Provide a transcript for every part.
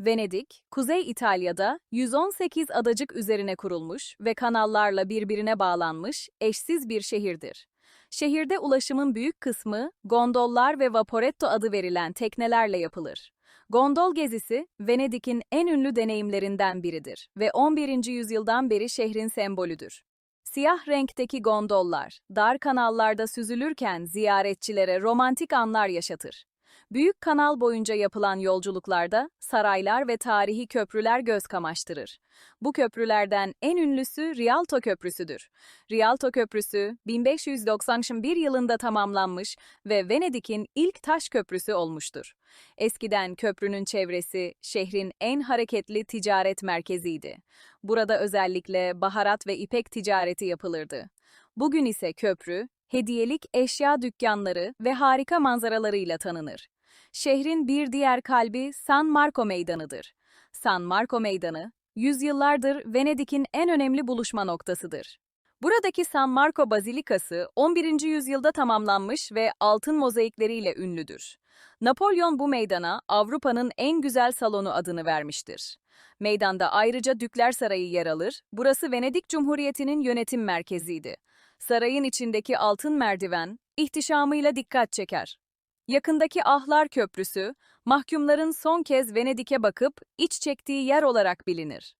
Venedik, Kuzey İtalya'da 118 adacık üzerine kurulmuş ve kanallarla birbirine bağlanmış eşsiz bir şehirdir. Şehirde ulaşımın büyük kısmı gondollar ve vaporetto adı verilen teknelerle yapılır. Gondol gezisi, Venedik'in en ünlü deneyimlerinden biridir ve 11. yüzyıldan beri şehrin sembolüdür. Siyah renkteki gondollar, dar kanallarda süzülürken ziyaretçilere romantik anlar yaşatır. Büyük kanal boyunca yapılan yolculuklarda saraylar ve tarihi köprüler göz kamaştırır. Bu köprülerden en ünlüsü Rialto Köprüsü'dür. Rialto Köprüsü 1591 yılında tamamlanmış ve Venedik'in ilk taş köprüsü olmuştur. Eskiden köprünün çevresi şehrin en hareketli ticaret merkeziydi. Burada özellikle baharat ve ipek ticareti yapılırdı. Bugün ise köprü, hediyelik eşya dükkanları ve harika manzaralarıyla tanınır. Şehrin bir diğer kalbi San Marco Meydanı'dır. San Marco Meydanı, yüzyıllardır Venedik'in en önemli buluşma noktasıdır. Buradaki San Marco Bazilikası 11. yüzyılda tamamlanmış ve altın mozaikleriyle ünlüdür. Napolyon bu meydana Avrupa'nın en güzel salonu adını vermiştir. Meydanda ayrıca Dükler Sarayı yer alır, burası Venedik Cumhuriyeti'nin yönetim merkeziydi. Sarayın içindeki altın merdiven, ihtişamıyla dikkat çeker. Yakındaki Ahlar Köprüsü, mahkumların son kez Venedik'e bakıp iç çektiği yer olarak bilinir.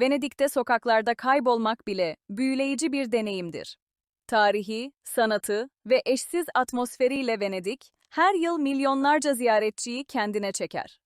Venedik'te sokaklarda kaybolmak bile büyüleyici bir deneyimdir. Tarihi, sanatı ve eşsiz atmosferiyle Venedik, her yıl milyonlarca ziyaretçiyi kendine çeker.